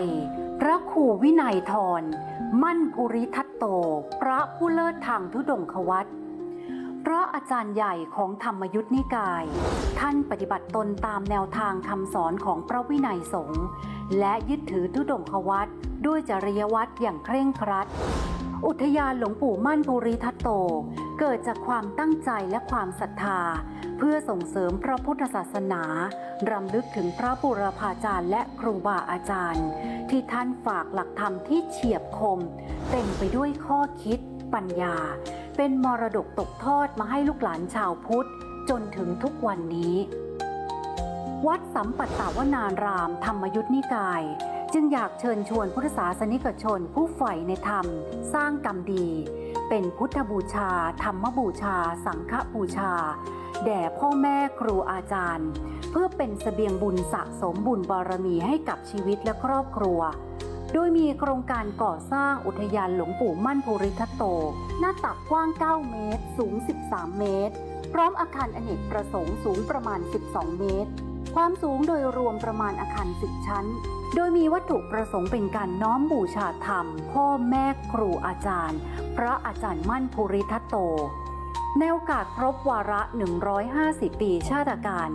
ไทยพระครูวินัยทร มั่นภูริทัตโต พระผู้เลิศทางทุดงควัตพระอาจารย์ใหญ่ของธรรมยุทธนิกาย ท่านปฏิบัติตนตามแนวทางคำสอนของพระวินัยสงฆ์และยึดถือทุดงควัตด้วยจริยวัตรอย่างเคร่งครัด อุทยานหลวงปู่มั่นภูริทัตโต เกิดจากความตั้งใจและความศรัทธา เพื่อส่งเสริมพระพุทธศาสนารำลึกถึงพระบุรพาจารย์และครูบาอาจารย์ ที่ท่านฝากหลักธรรมที่เฉียบคม เต็มไปด้วยข้อคิด ปัญญา เป็นมรดกตกทอดมาให้ลูกหลานชาวพุทธ จนถึงทุกวันนี้ วัดสัมปัตตาวนาราม ธรรมยุทธนิกาย จึงอยากเชิญชวนพุทธศาสนิกชนผู้ใฝ่ในธรรม สร้างกรรมดี เป็นพุทธบูชา ธรรมบูชา สังฆบูชา แด่พ่อแม่ครูอาจารย์ เพื่อเป็นเสบียงบุญสะสมบุญบารมีให้กับชีวิตและครอบครัว โดยมีโครงการก่อสร้างอุทยานหลวงปู่มั่นภูริทัตโต หน้าตักกว้าง 9 เมตร สูง 13 เมตร พร้อมอาคารอเนกประสงค์สูงประมาณ 12 เมตร ความสูงโดยรวมประมาณอาคาร 10 ชั้น โดยมีวัตถุประสงค์เป็นการน้อมบูชาธรรม พ่อแม่ครูอาจารย์ พระอาจารย์มั่นภูริทัตโตในโอกาสครบวาระ 150 ปีชาติการ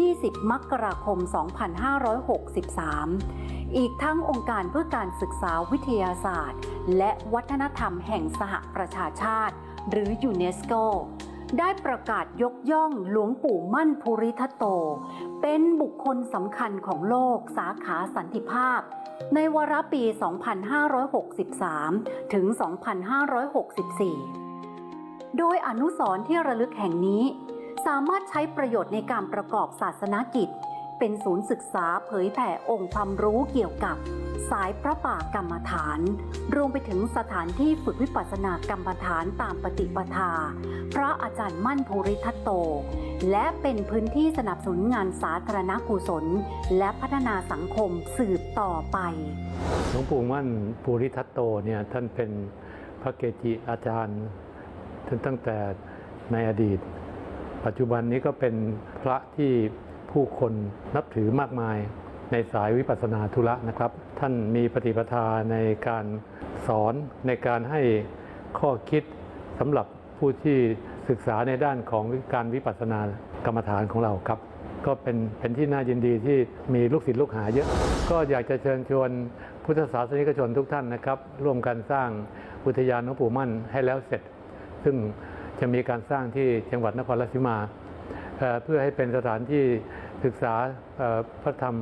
20 มกราคม 2563 อีกทั้งองค์การเพื่อการศึกษาวิทยาศาสตร์ และวัฒนธรรมแห่งสหประชาชาติ หรือยูเนสโกได้ประกาศยกย่องหลวงปู่มั่นภูริทัตโต เป็นบุคคลสำคัญของโลกสาขาสันติภาพ ในวาระปี 2563 ถึง 2564 โดยอนุสรณ์ที่ระลึกแห่งนี้ สามารถใช้ประโยชน์ในการประกอบศาสนกิจ เป็นศูนย์ศึกษาเผยแผ่องค์ความรู้เกี่ยวกับ สายพระป่ากรรมฐาน รวมไปถึงสถานที่ฝึกวิปัสสนากรรมฐานตามปฏิปทา พระอาจารย์มั่นภูริทัตโต และเป็นพื้นที่สนับสนุนงานสาธารณกุศล และพัฒนาสังคมสืบต่อไปหลวงปู่มั่นภูริทัตโตเนี่ยท่านเป็นพระเกจิอาจารย์ท่านตั้งแต่ในอดีต ปัจจุบันนี้ก็เป็นพระที่ผู้คนนับถือมากมายในสายวิปัสสนาธุระนะครับ ท่านมีปฏิปทาในการสอนในการให้ข้อคิดสำหรับผู้ที่ศึกษาในด้านของการวิปัสสนากรรมฐานของเราครับ ก็เป็นเป็นที่น่ายินดีที่มีลูกศิษย์ลูกหาเยอะ ก็อยากจะเชิญชวนพุทธศาสนิกชนทุกท่านนะครับ ร่วมกันสร้างอุทยานหลวงปู่มั่นให้แล้วเสร็จ ซึ่ง จะมีการสร้างที่จังหวัดนครราชสีมาเเพื่อให้เป็นสถานที่ศึกษาพระธรรม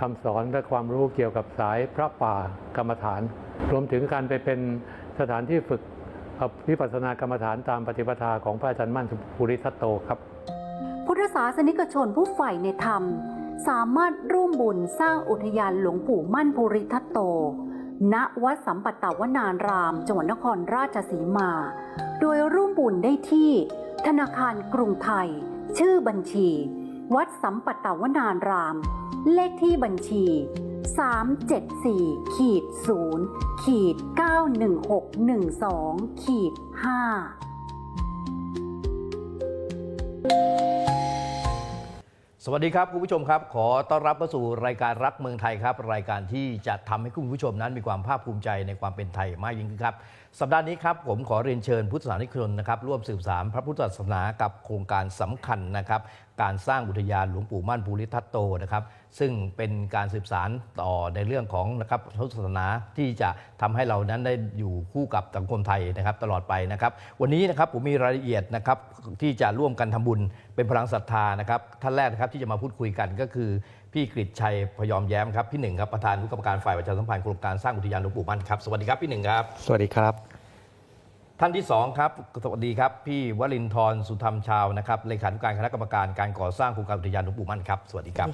คำสอนและความรู้เกี่ยวกับสายพระป่ากรรมฐาน รวมถึงการไปเป็นสถานที่ฝึกวิปัสสนากรรมฐานตามปฏิปทาของพระอาจารย์มั่นภูริทัตโตครับ พุทธศาสนิกชนผู้ใฝ่ในธรรม สามารถร่วมบุญสร้างอุทยานหลวงปู่มั่นภูริทัตโต ณวัดสัมปัตตวนาราม จังหวัดนครราชสีมา โดยร่วมบุญได้ที่ ธนาคารกรุงไทย ชื่อบัญชี วัดสัมปัตตวนาราม เลขที่บัญชี 374ขีด0ขีด91612ขีด5สวัสดีครับคุณผู้ชมครับ ขอต้อนรับเข้าสู่รายการรักเมืองไทยครับ รายการที่จะทำให้คุณผู้ชมนั้นมีความภาคภูมิใจในความเป็นไทยมากยิ่งขึ้นครับ สัปดาห์นี้ครับผมขอเรียนเชิญพุทธศาสนิกชนนะครับร่วมสืบสารพระพุทธศาสนากับโครงการสำคัญนะครับการสร้างอุทยานหลวงปู่มั่นภูริทัตโตนะครับซึ่งเป็นการสืบสารต่อในเรื่องของนะครับพระพุทธศาสนาที่จะทำให้เรานั้นได้อยู่คู่กับสังคมไทยนะครับตลอดไปนะครับวันนี้นะครับผมมีรายละเอียดนะครับที่จะร่วมกันทำบุญเป็นพลังศรัทธานะครับท่านแรกนะครับที่จะมาพูดคุยกันก็คือ พี่กฤษชัยพยอมแย้มครับพี่หนึ่งครับประธานผู้กำกับการฝ่ายประชาสัมพันธ์โครงการสร้างอุทยานหลวงปู่มั่นครับสวัสดีครับพี่หนึ่งครับ สวัสดีครับ ท่านที่สองครับสวัสดีครับ พี่วลินทร์สุธรรมชาวนะครับเลขาธิการคณะกรรมการการก่อสร้างโครงการอุทยานหลวงปู่มั่นครับสวัสดีครับ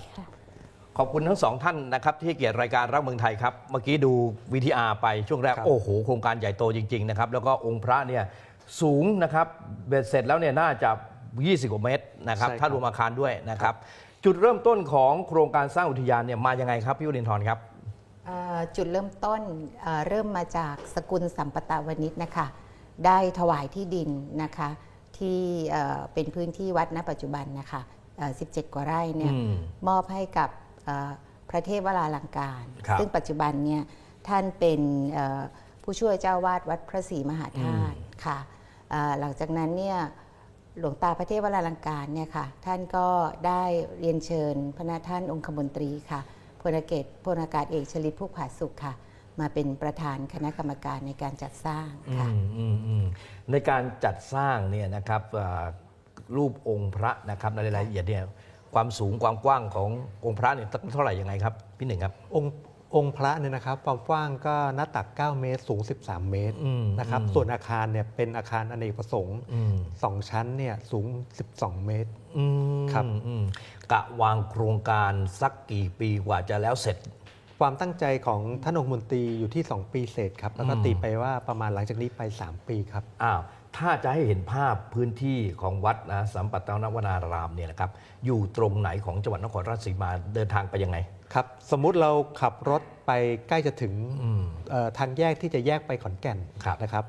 ขอบคุณทั้งสองท่านนะครับที่ให้เกียรติรายการรักเมืองไทยครับเมื่อกี้ดู VTR ไปช่วงแรกครับโอ้โหโครงการใหญ่โตจริงๆนะครับแล้วก็องค์พระเนี่ยสูงนะครับเบ็ดเสร็จแล้วเนี่ยน่าจะ 20กว่าเมตรนะครับใช่ครับถ้ารวมอาคารด้วยนะครับ จุดเริ่มต้นของโครงการสร้างอุทยานเนี่ยมายังไงครับพี่วรินทร์ครับเอ่อจุดเริ่มต้นเอ่อเริ่มมาจากสกุลสัมปตาวนิชนะคะได้ถวายที่ดินนะคะที่เอ่อเป็นพื้นที่วัดณปัจจุบันนะคะเอ่อ17 กว่าไร่เนี่ยอืมมอบให้กับเอ่อพระเทพวราลังการครับซึ่งปัจจุบันเนี่ยท่านเป็นเอ่อผู้ช่วยเจ้าวาดวัดพระศรีมหาธาตุค่ะเอ่อหลังจากนั้นเนี่ย หลวงตาพระเทพวราลังการเนี่ยค่ะ ท่านก็ได้เรียนเชิญพระนาท่านองคมนตรีค่ะพลอากาศพลอากาศเอกชลิตผู้ผาสุขค่ะ มาเป็นประธานคณะกรรมการในการจัดสร้างอืค่ะมอืมอืมในการจัดสร้างเนี่ยนะครับอ่ารูปองค์พระนะครับในรายละเอียดเนี่ยความสูงความกว้างขององค์พระเนี่ยเท่าไหร่ยังไงครับพี่หนึ่งครับองค์ องค์พระเนี่ยนะครับความกว้างก็หน้าตัก 9 เมตร สูง 13 เมตรอืมนะครับอืมส่วนอาคารเนี่ยเป็นอาคารอเนกประสงค์อืมสองชั้นเนี่ยสูง 12 เมตรอืมครับอืมกะวางโครงการสักกี่ปีกว่าจะแล้วเสร็จ ความตั้งใจของท่านองคมนตรีอยู่ที่ 2 ปีเศษครับ แล้วก็อืมตีไปว่าประมาณหลังจากนี้ไป 3 ปีครับอ้าวถ้าจะให้เห็นภาพพื้นที่ของวัดนะสัมปัตตนวนารามเนี่ยนะครับอยู่ตรงไหนของจังหวัดนครราชสีมาเดินทางไปยังไง ครับ สมมุติเราขับรถไปใกล้จะถึงอืมเอ่อทางแยกที่จะแยกไปขอนแก่นครับนะครับ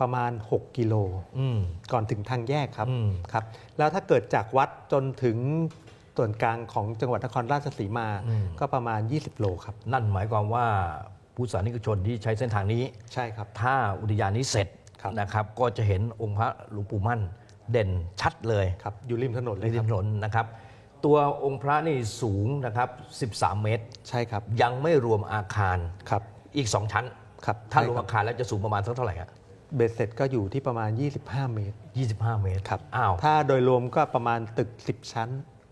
ประมาณ 6 กิโลอืมก่อนถึงทางแยกครับอืมครับ แล้วถ้าเกิดจากวัดจนถึงส่วนกลางของจังหวัดนครราชสีมาอืมก็ประมาณ 20 โลครับ นั่นหมายความว่าผู้สาธนิกชนที่ใช้เส้นทางนี้ใช่ครับ ถ้าอุทยานนี้เสร็จครับนะครับ ก็จะเห็นองค์พระหลวงปู่มั่นเด่นชัดเลยครับอยู่ริมถนนในเลยคริรับมถนนนะครับ ตัวองค์พระนี่สูงนะครับ 13 เมตร ใช่ครับ ยังไม่รวมอาคารครับ อีก 2 ชั้น ครับถ้ารใช่วมครับอาคารแล้วจะสูงประมาณสักเท่าไหร่ฮะเบ็ดเสร็จก็อยู่ที่ประมาณ 25 เมตร 25 เมตรครับ อ้าว ถ้าโดยรวมก็ประมาณตึก 10 ชั้น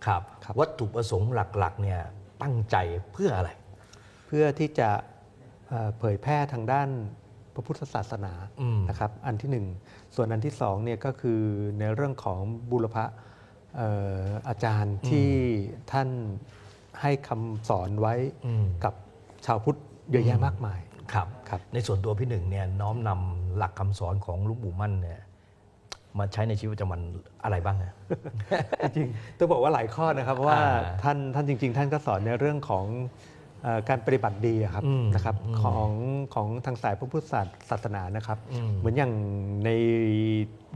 ครับ ครับ วัตถุประสงค์หลักๆเนี่ยตั้งใจเพื่ออะไร เพื่อที่จะเอ่อเผยแพร่ทางด้านพระพุทธศาสนาอืม นะครับ อันที่หนึ่งส่วนอันที่สองเนี่ยก็คือในเรื่องของบุรพเอ่ออาจารย์ที่ท่านให้คำสอนไว้อืมกับชาวพุทธเยอะแยะมากมายครับครับ ในส่วนตัวพี่หนึ่งเนี่ยน้อมนำหลักคำสอนของหลุงปู่มั่นเนี่ยมาใช้ในชีวิตประจำวันอะไรบ้างอะจริงๆต้องบอกว่าหลายข้อนะครับเพราะว่าอ่าท่านท่านจริง ๆ ท่านก็สอนในเรื่องของเอ่อการปฏิบัติดีอะครับอืมนะครับอืมของของทางสายพระพุทธศาสนานะครับอืมเหมือนอย่างใน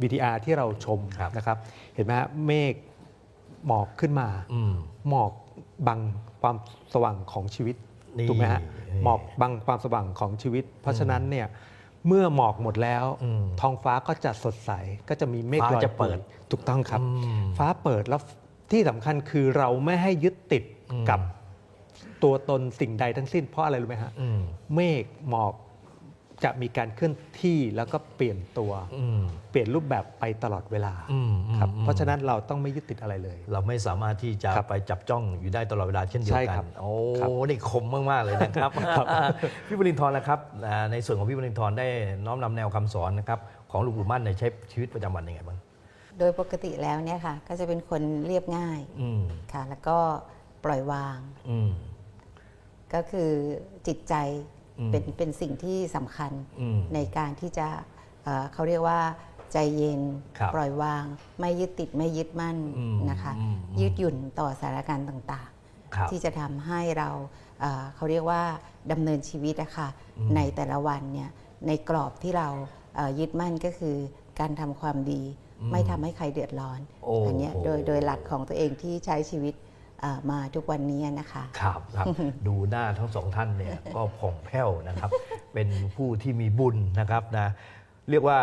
VTR ที่เราชมครับนะครับ เห็นไหมฮะเมฆ หมอกขึ้นมา อืม หมอกบังความสว่างของชีวิตนี่ถูกไหมฮะนี่หมอกบังความสว่างของชีวิต เพราะฉะนั้นเนี่ยเมื่อหมอกหมดแล้ว อืมท้องฟ้าก็จะสดใสก็จะมีเมฆฟ้าลอยจะเปิด ถูกต้องครับ อืม ฟ้าเปิดแล้วที่สำคัญคือเราไม่ให้ยึดติดอืมกับตัวตนสิ่งใดทั้งสิ้นเพราะอะไรรู้ไหมฮะ อืม เมฆหมอก จะมีการเคลื่อนที่แล้วก็เปลี่ยนตัวอืมเปลี่ยนรูปแบบไปตลอดเวลาอืมอืมครับอืมเพราะฉะนั้นเราต้องไม่ยึดติดอะไรเลย เราไม่สามารถที่จะครับไปจับจ้องอยู่ได้ตลอดเวลาเช่นเดียวใช่กัครันบโอ้ครับนี่คมมากๆเลยนะครับพี่บรินทร์นะครับอ่าในส่วนของพี่บรินทร์ได้น้อมนำแนวคำสอนนะครับของหลวงปู่มั่นในใช้ชีวิตประจำวันยังไงบ้างโดยปกติแล้วเนี่ยค่ะ ก็จะเป็นคนเรียบง่ายอืมค่ะ แล้วก็ปล่อยวางอืมก็คือจิตใจอืม เป็นเป็นสิ่งที่สำคัญอืมในการที่จะเอ่อเขาเรียกว่าใจเย็นครับปล่อยวาง ไม่ยึดติดไม่ยึดมั่นอืมนะคะอืมยืดหยุ่นต่อสถานการณ์ต่างครับๆที่จะทำให้เราเอ่อเขาเรียกว่าดำเนินชีวิตอะค่ะอืมในแต่ละวันเนี่ยในกรอบที่เราเอ่อยึดมั่นก็คือการทำความดี ไม่ทำให้ใครเดือดร้อนโอ้อันเนี้ยโดยโดยหลักของตัวเองที่ใช้ชีวิตเอ่อ มาทุกวันนี้นะคะครับครับ ดูหน้าทั้งสองท่านเนี่ยก็ผ่องแผ้วนะครับ เป็นผู้ที่มีบุญนะครับนะเรียกว่า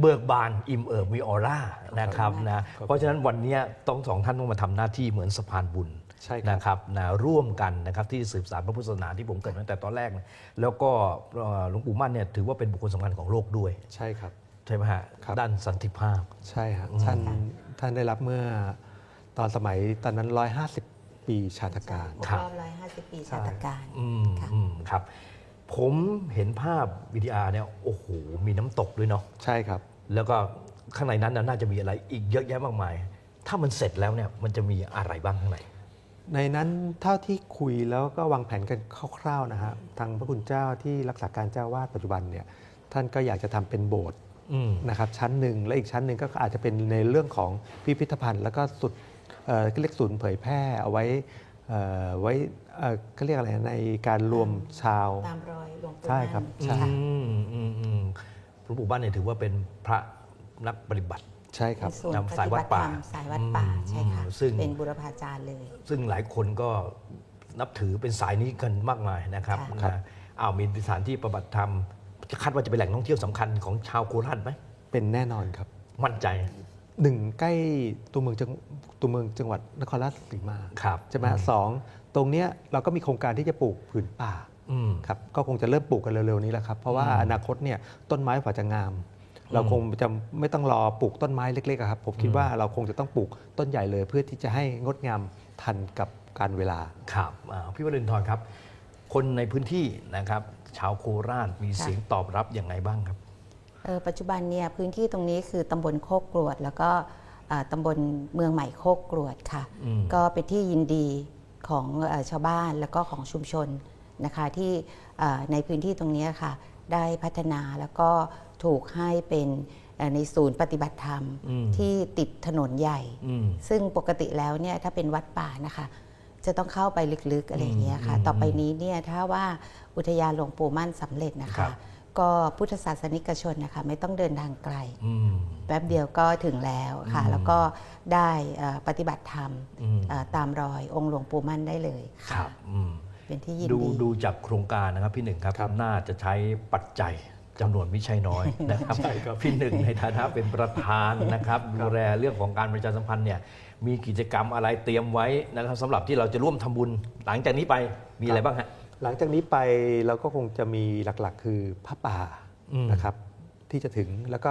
เบิกบานอิ่มเอิบมีออร่านะครับนะเพราะฉะนั้นวันเนี้ยต้องสองท่านต้องมาทำหน้าที่เหมือนสะพานบุญใช่ครับนะครับนะร่วมกันนะครับที่สืบสานพระพุทธศาสนาที่ผมเกริดตั้งแต่ตอนแรกนะแล้วก็เอ่อหลวงปู่มั่นเนี่ยถือว่าเป็นบุคคลสำคัญของโลกด้วย ใช่ครับใช่ไหมฮะครับด้านสันติภาพใช่ฮะอืมท่านท่านได้รับเมื่อ ตอนสมัยตอนนั้น 150 ปีชาตการ ครบครับรอบ150ปีชาตการ อืมค่ะ อืมครับ ผมเห็นภาพวิดีอาร์เนี่ยโอ้โหมีน้ำตกด้วยเนาะใช่ครับ แล้วก็ข้างในนั้นน่ะน่าจะมีอะไรอีกเยอะแยะมากมาย ถ้ามันเสร็จแล้วเนี่ยมันจะมีอะไรบ้างข้างใน ในนั้นเท่าที่คุยแล้วก็วางแผนกันคร่าวๆนะฮะทางพระคุณเจ้าที่รักษาการเจ้าวาดปัจจุบันเนี่ยท่านก็อยากจะทำเป็นโบสถ์อืมนะครับชั้นหนึ่งและอีกชั้นหนึ่งก็อาจจะเป็นในเรื่องของพิพิธภัณฑ์ แล้วก็สุด เอ่อเรียกศูนย์เผยแพร่เอาไว้เอ่อไว้เอ่อเขาเรียกอะไรในการรวมชาว ตามรอยหลวงปู่ใช่ครับมั่นใช่ค่ะอืมอืมอืมหลวงปู่บ้านเนี่ยถือว่าเป็นพระนักปฏิบัติใช่ครับเป็นส่วนนำสายวัดป่าปฏิบัติธรรมสายวัดป่าอืมใช่ค่ะซึ่งเป็นบุรพาจารย์เลย ซึ่งหลายคนก็นับถือเป็นสายนี้กันมากมายนะครับค่ะนะอ้าวมีสถานที่ประบัติธรรมคาดว่าจะเป็นแหล่งท่องเที่ยวสำคัญของชาวโคราชไหมเป็นแน่นอนครับ มั่นใจ หนึ่งใกล้ตัวเมืองจังตัวเมืองจังหวัดนครราชสีมาครับใช่ไหมสองตรงเนี้ยเราก็มีโครงการที่จะปลูกผืนป่าอืมครับก็คงจะเริ่มปลูกกันเร็วๆนี้แหละครับ เพราะว่าอืมอนาคตเนี่ยต้นไม้กว่าจะงาม เราคงจะไม่ต้องรอปลูกต้นไม้เล็กๆอะครับผมคิดอืมว่าเราคงจะต้องปลูกต้นใหญ่เลย เพื่อที่จะให้งดงามทันกับการเวลาครับอ่าพี่วรินทร์ครับ คนในพื้นที่นะครับชาวโคราชมีค่ะเสียงตอบรับอย่างไรบ้างครับเอ่อ ปัจจุบันเนี่ยพื้นที่ตรงนี้คือตำบลโคกกรวด แล้วก็อ่าตำบลเมืองใหม่โคกกรวดค่ะอืมก็เป็นที่ยินดีของเออชาวบ้านแล้วก็ของชุมชนนะคะที่เอ่อในพื้นที่ตรงนี้ค่ะ ได้พัฒนาแล้วก็ถูกให้เป็นเอ่อในศูนย์ปฏิบัติธรรมอืมที่ติดถนนใหญ่อืมซึ่งปกติแล้วเนี่ยถ้าเป็นวัดป่านะคะ จะต้องเข้าไปลึกๆอะไรอย่างเงี้ยค่ะอืมต่อไปนี้เนี่ยถ้าว่าอุทยานหลวงปู่มั่นสำเร็จนะครัคะบ ก็พุทธศาสนิกชนนะคะไม่ต้องเดินทางไกลอืมแป๊บเดียวก็ถึงแล้วค่ะอืมแล้วก็ได้เอ่อปฏิบัติธรรมอืมเอ่อตามรอยองค์หลวงปู่มั่นได้เลยคค่ะรับอืมเป็นที่ยินดูดีดูจากโครงการนะครับพี่หนึ่งครับครับน่าจะใช้ปัจจัยจำนวนไม่ใช่น้อยนะครับใช่ครับพี่หนึ่งในฐานะเป็นประธานนะครับดูแลเรื่องของการประชาสัมพันธ์เนี่ยมีกิจกรรมอะไรเตรียมไว้นะครับสำหรับที่เราจะร่วมทำบุญหลังจากนี้ไปมีอะไรบ้างฮะ หลังจากนี้ไปเราก็คงจะมีหลักๆ คือผ้าป่าอืม นะครับ ที่จะถึงแล้วก็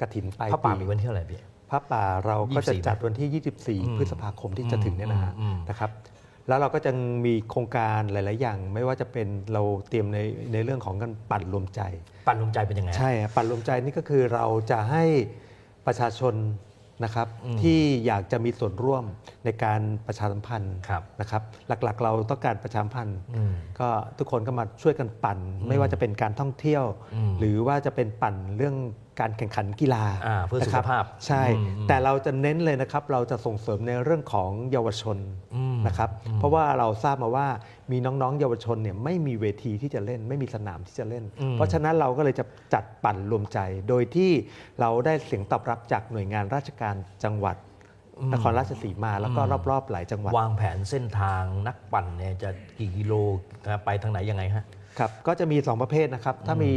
กระถินปลายพระป่าปี มีวันที่เท่าไหร่พี่ พระป่าเราก็จะ24จัดวันที่ อืม24 พฤษภาคมที่จะถึงเนี่ยนะฮะอืมอืม นะครับ แล้วเราก็จะมีโครงการหลาย ๆ อย่าง ไม่ว่าจะเป็นเราเตรียมในในเรื่องของการปั่นรวมใจ ปั่นลมใจเป็นยังไงฮะใช่ฮะปั่นรวมใจนี่ก็คือเราจะให้ประชาชน นะครับอืมที่อยากจะมีส่วนร่วมในการประชาสัมพันธ์ครับนะครับ หลักๆ เราต้องการประชาสัมพันธ์อืมก็ทุกคนก็มาช่วยกันปั่นอืมไม่ว่าจะเป็นการท่องเที่ยวอืมหรือว่าจะเป็นปั่นเรื่อง การแข่งขันกีฬาอ่าเพื่อสุขนะครับภาพใช่ อืมอืมแต่เราจะเน้นเลยนะครับ เราจะส่งเสริมในเรื่องของเยาวชนอืม นะครับอืมเพราะว่าเราทราบมาว่ามีน้องๆ เยาวชนเนี่ยไม่มีเวทีที่จะเล่น ไม่มีสนามที่จะเล่นอืมเพราะฉะนั้นเราก็เลยจะจัดปั่นรวมใจ โดยที่เราได้เสียงตอบรับจากหน่วยงานราชการจังหวัด นครราชสีมาแล้วก็รอบๆ หลายจังหวัด วางแผนเส้นทางนักปั่นเนี่ยจะกี่กิโลนะไปทางไหนยังไงฮะ ครับก็จะมี 2 ประเภทนะครับ ถ้ามี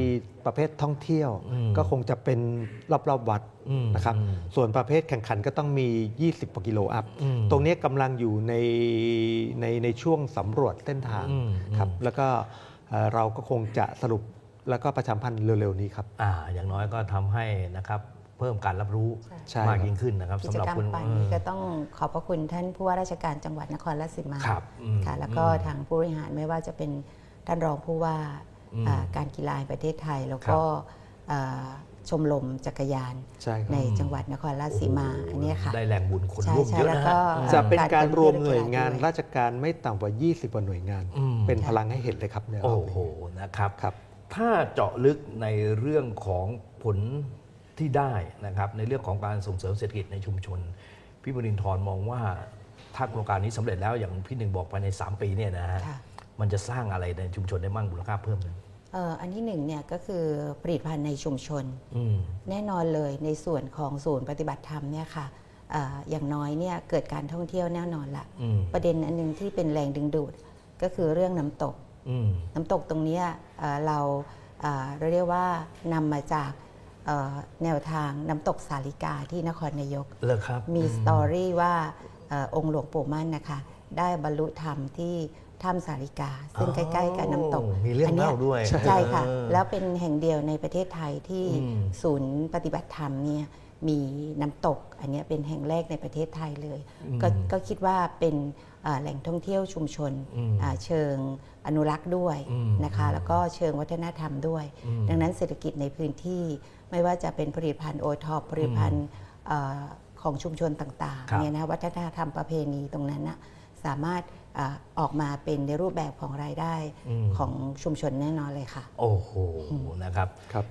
ประเภทท่องเที่ยวอืมก็คงจะเป็นรอบๆวัดอืมนะครับอืมส่วนประเภทแข่งขันก็ต้องมี 20กว่ากิโลอัพอืมตรงนี้กำลังอยู่ในในในช่วงสำรวจเส้นทางอืมครับอืมแล้วก็เอ่อเราก็คงจะสรุปแล้วก็ประชาสัมพันธ์เร็วๆนี้ครับอ่าอย่างน้อยก็ทำให้นะครับเพิ่มการรับรู้ใช่มากครับยิ่งขึ้นนะครับกิสำจหรับกรรมคุณปั่นเอนี้อก็ต้องขอบพระคุณท่านผู้ว่าราชการจังหวัดนครราชสีมาครับอืมค่ะ แล้วก็อืมทางผู้บริหารไม่ว่าจะเป็น ท่านรองผู้ว่าอืมอ่าการกีฬาแห่งประเทศไทย แล้วก็อ่าชมรมจักรยานใช่ครับในจังหวัดนครราชสีมาอันเนี้ยค่ะได้แรงบุญคนใช่ร่วมใช่เยอะแล้วนะก็ฮะจะเป็นการรวมการหน่วยงานด้วยราชการไม่ต่ำกว่า 20กว่าหน่วยงานอืมเป็นพลังให้เห็นเลยครับในรโอ้อบโหนี้นะครับครับ ถ้าเจาะลึกในเรื่องของผลที่ได้นะครับ ในเรื่องของการส่งเสริมเศรษฐกิจในชุมชน พี่บรินทร์มองว่าถ้าโครงการนี้สำเร็จแล้วอย่างพี่หนึ่งบอกภายใน 3 ปีเนี่ยนะฮะค่ะ มันจะสร้างอะไรในชุมชนได้มั่งมูลค่าเพิ่มนึงเอ่ออันที่หนึ่งเนี่ยก็คือผลิตภัณฑ์ในชุมชนอืมแน่นอนเลยในส่วนของศูนย์ปฏิบัติธรรมเนี่ยค่ะเอ่ออย่างน้อยเนี่ยเกิดการท่องเที่ยวแน่นอนละอืมประเด็นอันหนึงที่เป็นแรงดึงดูดก็คือเรื่องน้ำตกอืมน้ำตกตรงเนี้ยเอ่อเราเอ่อเราเรียกว่านำมาจากเอ่อแนวทางน้ำตกสาลิกาที่นครนายกเลิกครับมีสตอรี่ว่าเออองค์หลวงปู่มั่นนะคะ ได้บรรลุธรรมที่ ถ้ำสาริกา ซึ่งอ๋อใกล้ๆกับน้ำตกมีเรื่องนนี้ยเล่าด้วยใช่ค่ะเออแล้วเป็นแห่งเดียวในประเทศไทยที่อืมศูนย์ปฏิบัติธรรมเนี่ยมีน้ำตก อันเนี้ยเป็นแห่งแรกในประเทศไทยเลย ก็ก็คิดว่าเป็นเอ่อแหล่งท่องเที่ยวชุมชนอืมอ่าเชิงอนุรักษ์ด้วยอืมนะคะ แล้วก็เชิงวัฒนธรรมด้วยอืมดังนั้นเศรษฐกิจในพื้นที่ไม่ว่าจะเป็นผลิตภัณฑ์โอทอปผลิตภัณฑ์เอ่อของชุมชนต่างครับๆเนี่ยนะวัฒนธรรมประเพณีตรงนั้นนะสามารถ อ่าออกมาเป็นในรูปแบบของรายได้อืมของชุมชนแน่นอนเลยค่ะ โอ้โหนะครับครับ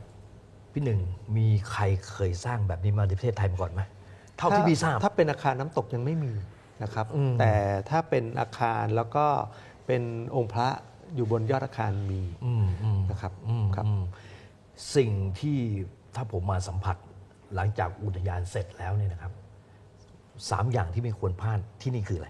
พี่หนึ่งมีใครเคยสร้างแบบนี้มาในประเทศไทยมาก่อนไหมเท่าที่พี่ทราบถ้าเป็นอาคารน้ำตกยังไม่มีนะครับอืมแต่ถ้าเป็นอาคารแล้วก็เป็นองค์พระอยู่บนยอดอาคารมีอืมอืมนะครับอืมครับอืมสิ่งที่ถ้าผมมาสัมผัสหลังจากอุทยานเสร็จแล้วเนี่ยนะครับสามอย่างที่ไม่ควรพลาดที่นี่คืออะไร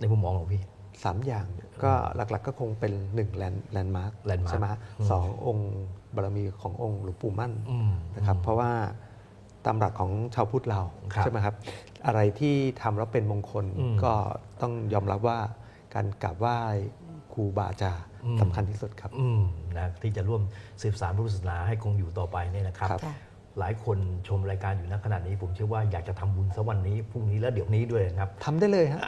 ในมุมมองของพี่ สามอย่างเนี่ยก็หลักๆก็คงเป็นหนึ่งแลนแลนด์มาร์ค landmark ใช่ไหมฮะสององค์บารมีขององค์หลวงปู่มั่นอืม นะครับเพราะว่าตามหลักของชาวพุทธเราครับใช่ไหมครับ อะไรที่ทำแล้วเป็นมงคลอืมก็ต้องยอมรับว่าการกราบไหว้ครูบาอาจารย์อืม สำคัญที่สุดครับ อืมนะที่จะร่วมสืบสานพุทธศาสนาให้คงอยู่ต่อไปเนี่ยนะครับ ครับค่ะ หลายคนชมรายการอยู่ณขณะนี้ ผมเชื่อว่าอยากจะทำบุญสักวันนี้พรุ่งนี้แล้วเดี๋ยวนี้ด้วยนะครับทำได้เลยฮะ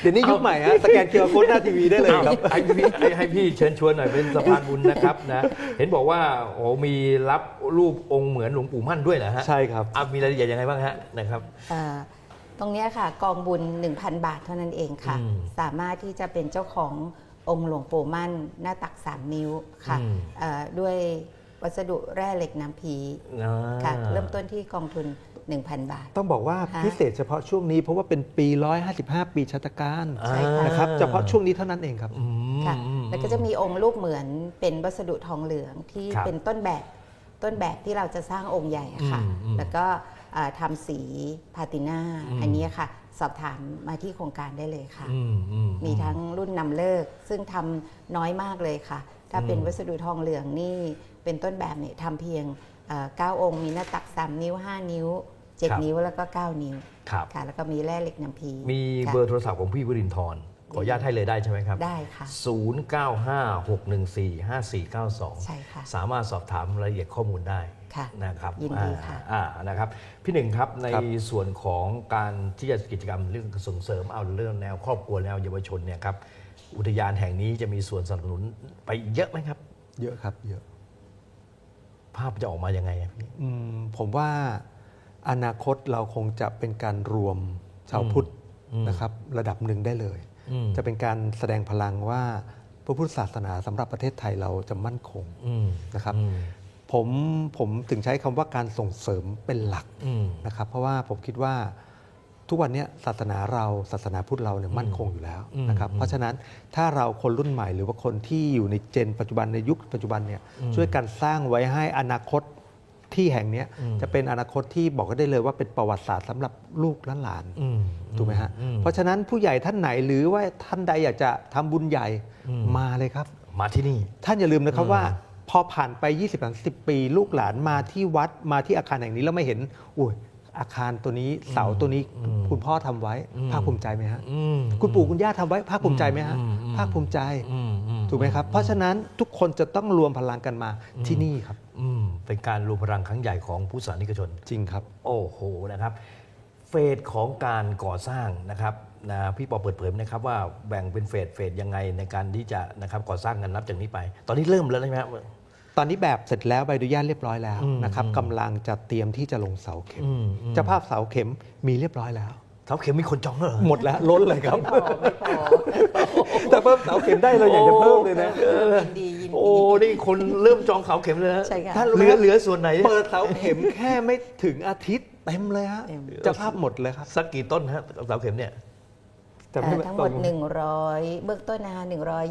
เดี๋ยวนี้ยุคใหม่ฮะสแกนเคอร์โค้ดหน้าทีวีได้เลยครับอ้าวให้พี่ให้ให้พี่เชิญชวนหน่อยเป็นสะพานบุญนะครับนะเห็นบอกว่าโอ้มีรับรูปองค์เหมือนหลวงปู่มั่นด้วยเหรอฮะใช่ครับอะมีรายละเอียดยังไงบ้างฮะนะครับเอ่อตรงเนี้ยค่ะกองบุญ 1,000 บาทเท่านั้นเองค่ะอืมสามารถที่จะเป็นเจ้าขององค์หลวงปู่มั่นหน้าตัก 3 นิ้วค่ะอืมเอ่อด้วย วัสดุแร่เหล็กน้ำพีอ่าค่ะเริ่มต้นที่กองทุน 1,000 บาท ต้องบอกว่าค่ะพิเศษเฉพาะช่วงนี้เพราะว่าเป็นปี 155 ปีชาตการใช่ค่ะ นะครับเฉพาะช่วงนี้เท่านั้นเองครับ อืม ค่ะอืมแล้วก็จะมีองค์รูปเหมือนเป็นวัสดุทองเหลืองที่ครับเป็นต้นแบบต้นแบบที่เราจะสร้างองค์ใหญ่อะค่ะ อืมอืมแล้วก็อ่าทำสีพาตินาอืม อันนี้ค่ะ สอบถามมาที่โครงการได้เลยค่ะ อืมอืมมีทั้งรุ่นนำเลิก ซึ่งทำน้อยมากเลยค่ะ ถ้าเป็นอืมวัสดุทองเหลืองนี่เป็นต้นแบบเนี่ยทำเพียงเอ่อ9องค์ มีหน้าตัก 3 นิ้ว 5 นิ้ว 7 นิ้วแล้วก็ 9 นิ้วครับ ค่ะ แล้วก็มีแร่เหล็กน้ำพีมีค่ะ เบอร์โทรศัพท์ของพี่วรินทร์ขออนุญาตให้เลยได้ใช่ไหมครับได้ค่ะ 0956145492 ใช่ค่ะ สามารถสอบถามรายละเอียดข้อมูลได้ ค่ะนะครับยินดีค่ะอ่าอ่านะครับพี่หนึ่งครับในครับส่วนของการที่จะกิจกรรมเรื่องส่งเสริมเอาเรื่องแนวครอบครัวแนวเยาวชนเนี่ยครับอุทยานแห่งนี้จะมีส่วนสนับสนุนไปเยอะไหมครับ เยอะครับเยอะ ภาพจะออกมายังไงอะพี่อืมผมว่าอนาคตเราคงจะเป็นการรวมชาวพุทธอืมนะครับ ระดับหนึ่งได้เลยอืมจะเป็นการแสดงพลังว่าพระพุทธศาสนาสำหรับประเทศไทยเราจะมั่นคงอืมนะครับอืม ผมผมถึงใช้คำว่าการส่งเสริมเป็นหลักอืมนะครับ เพราะว่าผมคิดว่าทุกวันเนี้ยศาสนาเราศาสนาพุทธเราเนี่ยมั่นคงอยู่แล้วอืมนะครับอืมเพราะฉะนั้นถ้าเราคนรุ่นใหม่ หรือว่าคนที่อยู่ในเจนปัจจุบันในยุคปัจจุบันเนี่ยอืมช่วยกันสร้างไว้ให้อนาคตที่แห่งเนี้ยอืมจะเป็นอนาคตที่บอกได้เลยว่าเป็นประวัติศาสตร์สำหรับลูกและหลานอืมถูกไหมฮะอืเพราะฉะนั้นผู้ใหญ่ท่านไหนหรือว่าท่านใดอยากจะทำบุญใหญ่อืมมาเลยครับ มาที่นี่ ท่านอย่าลืมนะครับอืมว่า พอผ่านไป 20-30 ปี ลูกหลานมาที่วัดมาที่อาคารแห่งนี้แล้วไม่เห็นอุ้ยอาคารตัวนี้เสาตัวนี้อืมคุณพ่อทำไว้อืมภาคภูมิใจไหมฮะอืมคุณปู่คุณย่าทำไว้ ภาคภูมิใจไหมฮะอืมอืมภาคภูมิใจอืมอืถูกไหมครับ เพราะฉะนั้นทุกคนจะต้องรวมพลังกันมาที่นี่ครับอืมเป็นการรวมพลังครั้งใหญ่ของผู้สานิกชน จริงครับ โอ้โหนะครับ เฟสของการก่อสร้างนะครับ นะพี่ปอเปิดเผยนะครับว่าแบ่งเป็นเฟสเฟสยังไงในการที่จะนะครับก่อสร้างกันนับจากนี้ไป ตอนนี้เริ่มแล้วใช่ไหมครับ ตอนนี้แบบเสร็จแล้วใบอนุญาตเรียบร้อยแล้วอืมนะครับอืมกำลังจะเตรียมที่จะลงเสาเข็มอืมอืมเจ้าภาพเสาเข็มมีเรียบร้อยแล้วเสาเข็มมีคนจองแล้วเหรอหมดแล้วล้นเลยครับไม่พอไม่พอแต่เพิ่มเสาเข็มได้เราอยากจะเพิ่มเลยนะยินดียินโอ้ดีนี่คนเริ่มจองเสาเข็มเลยนะใช่ค่ะท่านรู้ไหเหมลือเหลือส่วนไหน เปิดเสาเข็มแค่ไม่ถึงอาทิตย์เต็มเลยฮะเต็มเจ้าภาพหมดเลยครับ สักกี่ต้นฮะเสาเข็มเนี่ย แต่เอ่ไม่อทั้งหมด100 เบื้องต้นนะคะ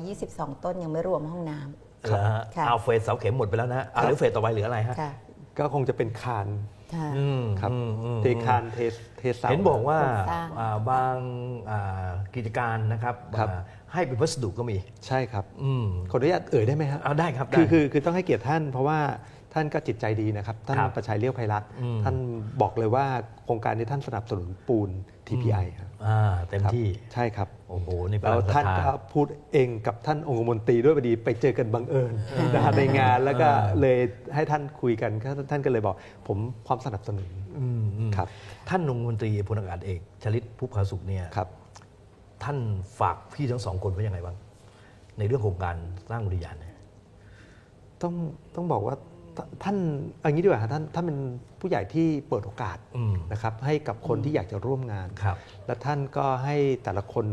122 ต้นยังไม่รวมห้องน้ เหรอฮะค่ะเอาเฟสเสาเข็มหมดไปแล้วนะฮะอะครับหรือเฟสต่อไปเหลืออะไรฮะำค่ะก็คงจะเป็นคานค่ะ อืมครับอืมอืมเทคานเทเทเสา เห็นบอกว่าโครงสร้าง อ่าบางอ่ากิจการนะครับครับ อ่าให้เป็นวัสดุก็มี ใช่ครับ อืมขออนุญาตเอ่ยได้ไหมครับ เอาได้ครับคือได้คือคือต้องให้เกียรติท่านเพราะว่า ท่านก็จิตใจดีนะครับ ท่านครับประชัยเลี้ยวไพรัตน์อืม ท่านบอกเลยว่าโครงการนี้ท่านสนับสนุนปูน TPI ครับอ่าเต็มครับที่ ใช่ครับ โอ้โห นี่เป็นแล้วท่านศรัทธก็พูดเองกับท่านองคมนตรีด้วยพอดีไปเจอกันบังเอิญนะฮะในงานแล้วก็เลยให้ท่านคุยกันก็ท่านก็เลยบอก ผมพร้อมสนับสนุน อืมอืมครับ ท่านองคมนตรีพลอากาศเอก ชลิตภูผาสุขเนี่ยครับ ท่านฝากพี่ทั้งสองคนไว้ยังไงบ้าง ในเรื่องโครงการสร้างอุทยานเนี่ย ต้องต้องบอกว่า ท่าท่านเอย่างนี้ดีกว่าฮะท่านท่านเป็นผู้ใหญ่ที่เปิดโอกาสอืมนะครับให้กับคนที่อยากจะร่วมงานครับและท่านก็ให้แต่ละคน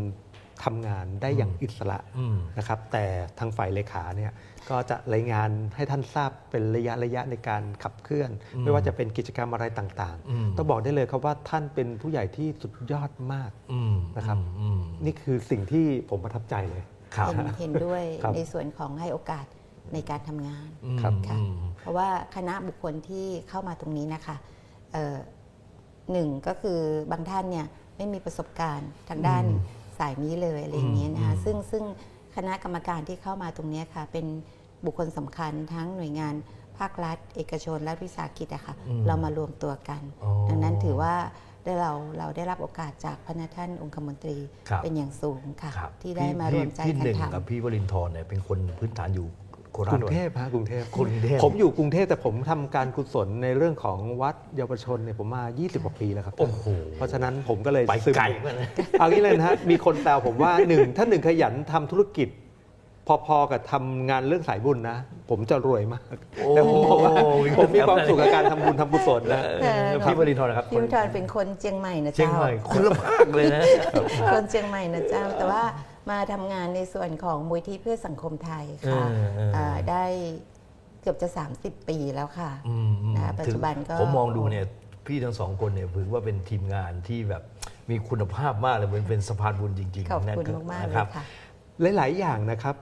ทำงานได้อย่างอิสระอืมนะครับ แต่ทางฝ่ายเลขาเนี่ยก็จะรายงานให้ท่านทราบเป็นระยะระยะในการขับเคลื่อนอืมไม่ว่าจะเป็นกิจกรรมอะไรต่างอืมๆต้องบอกได้เลยครับว่าท่านเป็นผู้ใหญ่ที่สุดยอดมากอืมนะครับอืมนี่คือสิ่งที่ผมประทับใจเลยครับเห็นเห็นด้วยครับในส่วนของให้โอกาส ในการทำงานอืมครับค่ะอืมเพราะว่าคณะบุคคลที่เข้ามาตรงนี้นะคะเอ่อหนึ่งก็คือบางท่านเนี่ยไม่มีประสบการณ์ทางด้านอืมสายนี้เลยอะไรอย่างเงี้ยนะคะอืมซึ่งซึ่งคณะกรรมการที่เข้ามาตรงเนี้ยค่ะเป็นบุคคลสำคัญทั้งหน่วยงานภาครัฐ เอกชนและวิสาหกิจอะค่ะอืม เรามารวมตัวกัน อ๋อ ดังนั้นถือว่าได้เราเราได้รับโอกาสจากพระนาท่านองคมนตรีครับ เป็นอย่างสูงค่ะ ครับที่ได้มารวมใจพี่กันหนึ่งทกับพี่วรินทร์เนี่ยเป็นคนพื้นฐานอยู่ โครากชรุงเทพฮะกรุงเทพกรุงเทพผมอยู่กรุงเทพแต่ผมทำการกุศลในเรื่องของวัดเยาวชนเนี่ยผมมา 20กว่าปีแล้วครับโอ้โหเพราะฉะนั้นผมก็เลยไปซึมไกลมากนะเอางี้เลยนะฮะมีคนแซวผมว่าหนึ่งถ้าหนึ่งขยันทำธุรกิจพอๆกับทำงานเรื่องสายบุญนะ ผมจะรวยมากโอ้แต่ผมบอกว่ามีผมมีความแซวกันสุขกับการทำบุญทำกุศลนะเออพี่วรินทร์นะครับำพี่วิทรเป็นคนเชียงใหม่นะเชียงเจ้าใหม่คุณละภาคเลยนะคนเชียงใหม่นะเจ้าแต่ว่า มาทำงานในส่วนของมูลที่เพื่อสังคมไทยค่ะเออเออเอ่อได้เกือบจะ 30 ปีแล้วค่ะ อืมอืมนะคะปัจจุบันก็ ผมมองดูเนี่ยพี่ทั้งสองคนเนี่ยถือว่าเป็นทีมงานที่แบบมีคุณภาพมากเลยเหมือนเป็นสะพานบุญจริงขอบๆนะคุณมากๆเลครัยบค่ะ หลาย ๆ อย่างนะครับ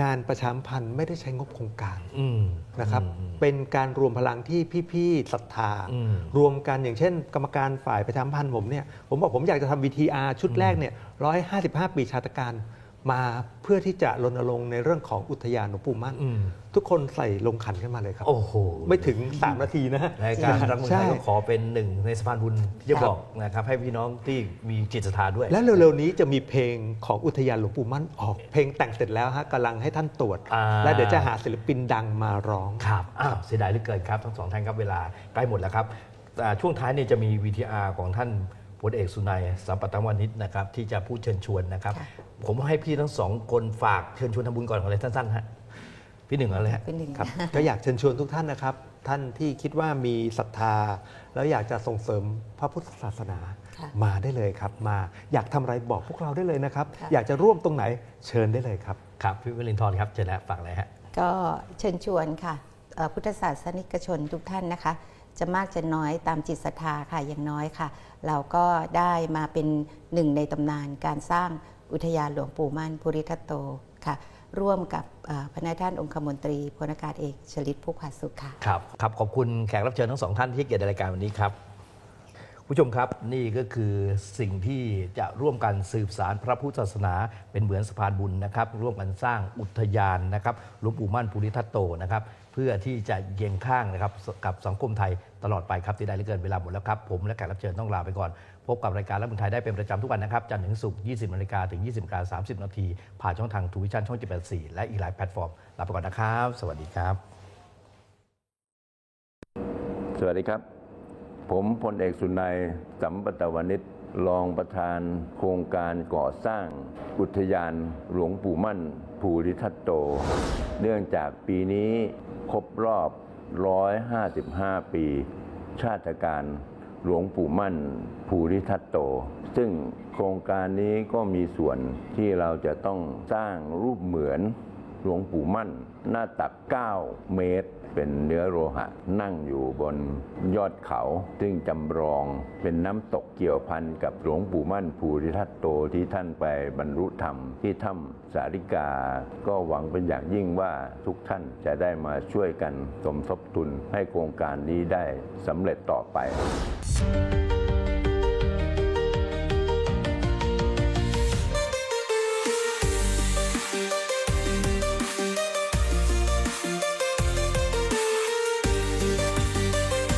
งานประชาสัมพันธ์ไม่ได้ใช้งบโครงการอืมนะครับอืมเป็นการรวมพลังที่พี่ๆศรัทธาอืมรวมกันอย่างเช่น กรรมการฝ่ายประชาสัมพันธ์ผมเนี่ยผมบอกผมอยากจะทำ VTR ชุดแรกเนี่ย155ปีชาตการ มาเพื่อที่จะรณรงค์ในเรื่องของอุทยานหลวงปู่มั่นอืมทุกคนใส่ลงขันขึ้นมาเลยครับ โอ้โห ไม่ถึง 3 นาทีนะรายการรักเมืองไทยใช่ก็ขอเป็นหนึ่งในสะพานบุญที่จะครับบอกนะครับ ให้พี่น้องที่มีจิตศรัทธาด้วย และเร็วๆนี้จะมีเพลงของอุทยานหลวงปู่มั่นออก เพลงแต่งเสร็จแล้วฮะกำลังให้ท่านตรวจอ่าและเดี๋ยวจะหาศิลปินดังมาร้องครับอ้าวเสียดายเหลือเกินครับทั้งสองท่านครับเวลาใกล้หมดแล้วครับอ่าช่วงท้ายเนี่ยจะมี VTR ของท่าน พลเอกสุนัยสัมปัตตวานิชนะครับที่จะพูดเชิญชวนนะครับค่ะผมให้พี่ทั้งสองคนฝากเชิญชวนทำบุญก่อนอะไรสั้นๆฮะพี่หนึ่งเอะไรฮะ เป็นหนึ่ง ครับก็อยากเชิญชวนทุกท่านนะครับ ท่านที่คิดว่ามีศรัทธา แล้วอยากจะส่งเสริมพระพุทธศาสนา ค่ะ มาได้เลยครับ มาอยากทำอะไรบอกพวกเราได้เลยนะครับค่ะอยากจะร่วมตรงไหนเชิญได้เลยครับ ครับ พี่วรินทร์ครับเชิญนะฝากอะไรฮะ ก็เชิญชวนค่ะเอ่อพุทธศาสนิกชนทุกท่านนะคะ จะมากจะน้อยตามจิตศรัทธาค่ะอย่างน้อยค่ะ เราก็ได้มาเป็นหนึ่งในตำนานการสร้างอุทยานหลวงปู่มั่นภูริทัตโตค่ะ ร่วมกับพระนายท่านองคมนตรีพลอากาศเอกชลิตผู้ผาสุขค่ะครับครับขอบคุณแขกรับเชิญทั้งสองท่านที่เกียรติรายการวันนี้ครับผู้ชมครับนี่ก็คือสิ่งที่จะร่วมกันสืบสารพระพุทธศาสนา เป็นเหมือนสะพานบุญนะครับ ร่วมกันสร้างอุทยานนะครับหลวงปู่มั่นภูริทัตโตนะครับ เพื่อที่จะเยียงข้างนะครับกับสังคมไทยตลอดไปครับที่ได้เลือเกินเวลาหมดแล้วครับ ผมและแขกรับเชิญต้องลาไปก่อน พบกับรายการรับบุญไทยได้เป็นประจำทุกวันนะครับ จันทร์ถึงศุกร์ 20นาฬิกาถึง 20นาฬิกา30 นาที ผ่านช่องทางทูวิชั่นช่อง74และอีกหลายแพลตฟอร์ม ลาไปก่อนนะครับ สวัสดีครับ สวัสดีครับ ผมพลเอกสุนัยสัมปตวนิชรองประธานโครงการก่อสร้าง อุทยานหลวงปู่มั่นภูริทัตโต เนื่องจากปีนี้ ครบรอบ 155 ปี ชาติการหลวงปู่มั่นภูริทัตโต ซึ่งโครงการนี้ก็มีส่วนที่เราจะต้องสร้างรูปเหมือนหลวงปู่มั่นหน้าตัก 9 เมตร เป็นเนื้อโลหะ นั่งอยู่บนยอดเขา ซึ่งจำลองเป็นน้ำตกเกี่ยวพันกับหลวงปู่มั่นภูริทัตโตที่ท่านไปบรรลุธรรมที่ถ้ำสาริกา ก็หวังเป็นอย่างยิ่งว่าทุกท่านจะได้มาช่วยกันสมทบทุนให้โครงการนี้ได้สำเร็จต่อไป